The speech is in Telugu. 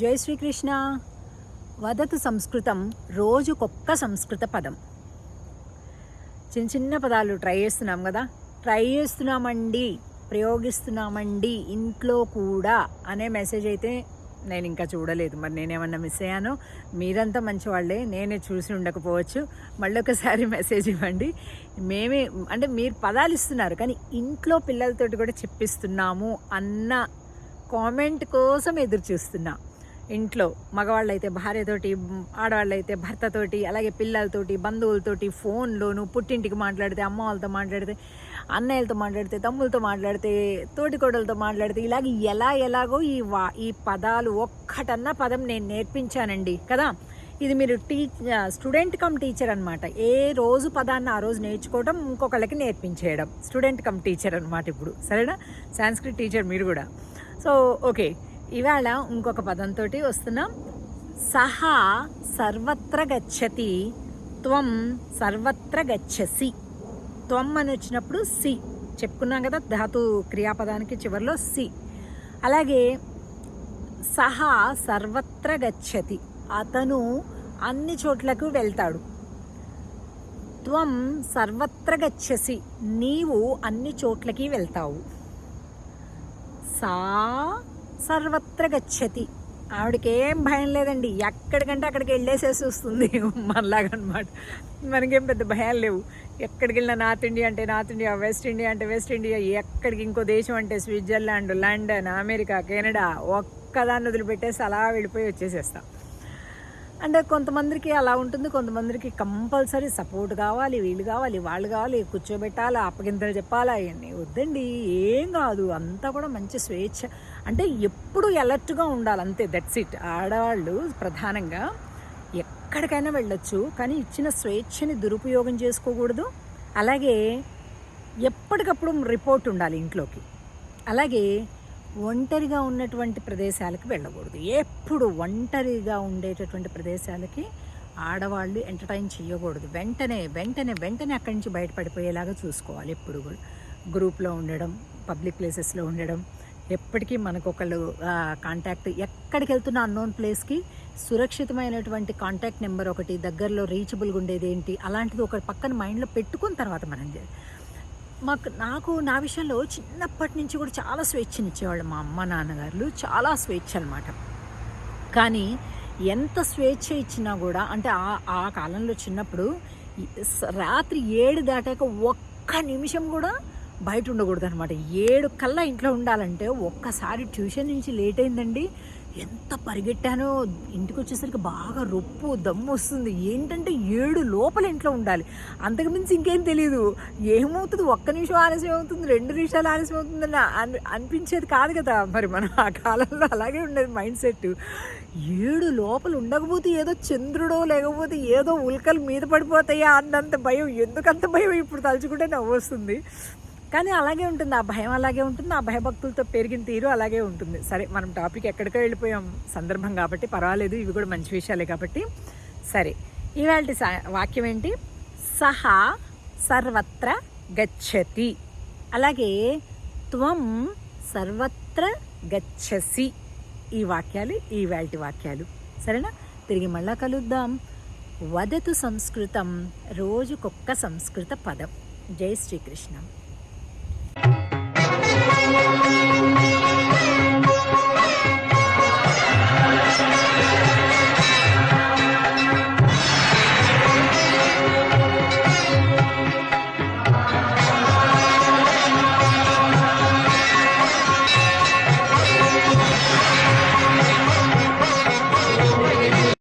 జై శ్రీకృష్ణ. వదతు సంస్కృతం రోజుకొక్క సంస్కృత పదం. చిన్న చిన్న పదాలు ట్రై చేస్తున్నాం కదా. ట్రై చేస్తున్నామండి ప్రయోగిస్తున్నామండి ఇంట్లో కూడా అనే మెసేజ్ అయితే నేను ఇంకా చూడలేదు. మరి నేనేమన్నా మిస్ అయ్యానో? మీరంతా మంచివాళ్ళే నేనే చూసి ఉండకపోవచ్చు. మళ్ళీ ఒకసారి మెసేజ్ ఇవ్వండి. మేమే అంటే మీరు పదాలు ఇస్తున్నారు కానీ ఇంట్లో పిల్లలతోటి కూడా చెప్పిస్తున్నాము అన్న కామెంట్ కోసం ఎదురు చూస్తున్నా. ఇంట్లో మగవాళ్ళైతే భార్యతోటి ఆడవాళ్ళైతే భర్తతోటి అలాగే పిల్లలతోటి బంధువులతోటి ఫోన్లోను పుట్టింటికి మాట్లాడితే అమ్మ వాళ్ళతో మాట్లాడితే అన్నయ్యలతో మాట్లాడితే తమ్ములతో మాట్లాడితే తోటికోడలతో మాట్లాడితే ఇలాగ ఎలా ఎలాగో ఈ వా ఈ పదాలు ఒక్కటన్నా పదం నేను నేర్పించానండి కదా? ఇది మీరు టీ స్టూడెంట్ కమ్ టీచర్ అనమాట ఏ రోజు పదాన్ని ఆ రోజు నేర్చుకోవడం ఇంకొకళ్ళకి నేర్పించేయడం. స్టూడెంట్ కమ్ టీచర్ అనమాట ఇప్పుడు. సరేనా? సాంస్క్రిట్ టీచర్ మీరు కూడా. So okay. ఇవాళ ఇంకొక పదంతో వస్తున్నాం. సహా సర్వత్ర గచ్చతి త్వం సర్వత్ర గచ్చసి. త్వం అని వచ్చినప్పుడు సి. చెప్పుకున్నాం కదా ధాతు క్రియాపదానికి చివరిలో సి. అలాగే సహా సర్వత్ర గచ్చతి. అతను అన్ని చోట్లకు వెళ్తాడు. త్వం సర్వత్ర గచ్చసి. నీవు అన్ని చోట్లకి వెళ్తావు. సా సర్వత్ర గచ్చతి. ఆవిడకి ఏం భయం లేదండి. ఎక్కడికంటే అక్కడికి వెళ్ళేసేసి వస్తుంది. మనలాగా అనమాట మనకేం పెద్ద భయాలు లేవు. ఎక్కడికి వెళ్ళినా నార్త్ ఇండియా అంటే నార్త్ ఇండియా వెస్ట్ ఇండియా అంటే వెస్ట్ ఇండియా ఎక్కడికి ఇంకో దేశం అంటే స్విట్జర్లాండ్ లండన్ అమెరికా కెనడా ఒక్కదాన్ని వదిలిపెట్టేసి అలా వెళ్ళిపోయి వచ్చేసేస్తాం. అంటే కొంతమందికి అలా ఉంటుంది కొంతమందికి కంపల్సరీ సపోర్ట్ కావాలి వీళ్ళు కావాలి వాళ్ళు కావాలి కూర్చోబెట్టాలి అప్పగింతలు చెప్పాలా అవన్నీ వద్దండి ఏం కాదు అంతా కూడా మంచి స్వేచ్ఛ. అంటే ఎప్పుడు అలర్ట్గా ఉండాలి అంతే దట్స్ ఇట్ ఆడవాళ్ళు ప్రధానంగా ఎక్కడికైనా వెళ్ళొచ్చు కానీ ఇచ్చిన స్వేచ్ఛని దురుపయోగం చేసుకోకూడదు. అలాగే ఎప్పటికప్పుడు రిపోర్ట్ ఉండాలి ఇంట్లోకి. అలాగే ఒంటరిగా ఉన్నటువంటి ప్రదేశాలకు వెళ్ళకూడదు. ఎప్పుడు ఒంటరిగా ఉండేటటువంటి ప్రదేశాలకి ఆడవాళ్ళు ఎంటర్టైన్ చేయకూడదు వెంటనే వెంటనే వెంటనే అక్కడి నుంచి బయటపడిపోయేలాగా చూసుకోవాలి ఎప్పుడు కూడా. గ్రూప్లో ఉండడం పబ్లిక్ ప్లేసెస్లో ఉండడం ఎప్పటికీ మనకు ఒకళ్ళు కాంటాక్ట్ ఎక్కడికి వెళ్తున్న అన్నోన్ ప్లేస్కి సురక్షితమైనటువంటి కాంటాక్ట్ నెంబర్ ఒకటి దగ్గరలో రీచబుల్గా ఉండేది ఏంటి అలాంటిది ఒక పక్కన మైండ్లో పెట్టుకున్న తర్వాత మనం మాకు నాకు నా విషయంలో చిన్నప్పటి నుంచి కూడా చాలా స్వేచ్ఛనిచ్చేవాళ్ళు మా అమ్మ నాన్నగారు చాలా స్వేచ్ఛ అనమాట కానీ ఎంత స్వేచ్ఛ ఇచ్చినా కూడా అంటే ఆ ఆ కాలంలో చిన్నప్పుడు రాత్రి ఏడు దాటాక ఒక్క నిమిషం కూడా బయట ఉండకూడదు అనమాట ఏడు కల్లా ఇంట్లో ఉండాలంటే ఒక్కసారి ట్యూషన్ నుంచి లేట్ అయిందండి. ఎంత పరిగెట్టానో ఇంటికి వచ్చేసరికి బాగా రొప్పు దమ్ము వస్తుంది. ఏంటంటే ఏడు లోపల ఇంట్లో ఉండాలి. అంతకుమించి ఇంకేం తెలియదు ఏమవుతుంది? ఒక్క నిమిషం ఆలస్యం అవుతుంది రెండు నిమిషాలు ఆలస్యం అవుతుందని అని అనిపించేది కాదు కదా. మరి మనం ఆ కాలంలో అలాగే ఉండేది మైండ్ సెట్ ఏడు లోపల ఉండకపోతే ఏదో చంద్రుడో లేకపోతే ఏదో ఉల్కలు మీద పడిపోతాయా అన్నంత భయం. ఎందుకంత భయం? ఇప్పుడు తలుచుకుంటే నవ్వు వస్తుంది కానీ అలాగే ఉంటుంది. ఆ భయం అలాగే ఉంటుంది. ఆ భయభక్తులతో పెరిగిన తీరు అలాగే ఉంటుంది. సరే మనం టాపిక్ ఎక్కడికో వెళ్ళిపోయాం సందర్భం కాబట్టి పర్వాలేదు. ఇవి కూడా మంచి విషయాలే కాబట్టి. సరే ఇవాళ వాక్యం ఏంటి? సహా సర్వత్ర గచ్చతి. అలాగే త్వం సర్వత్ర గచ్చసి. ఈ వాక్యాలు ఈవేళటి వాక్యాలు. సరేనా? తిరిగి మళ్ళా కలుద్దాం. వదతు సంస్కృతం రోజుకొక్క సంస్కృత పదం. జై శ్రీకృష్ణ.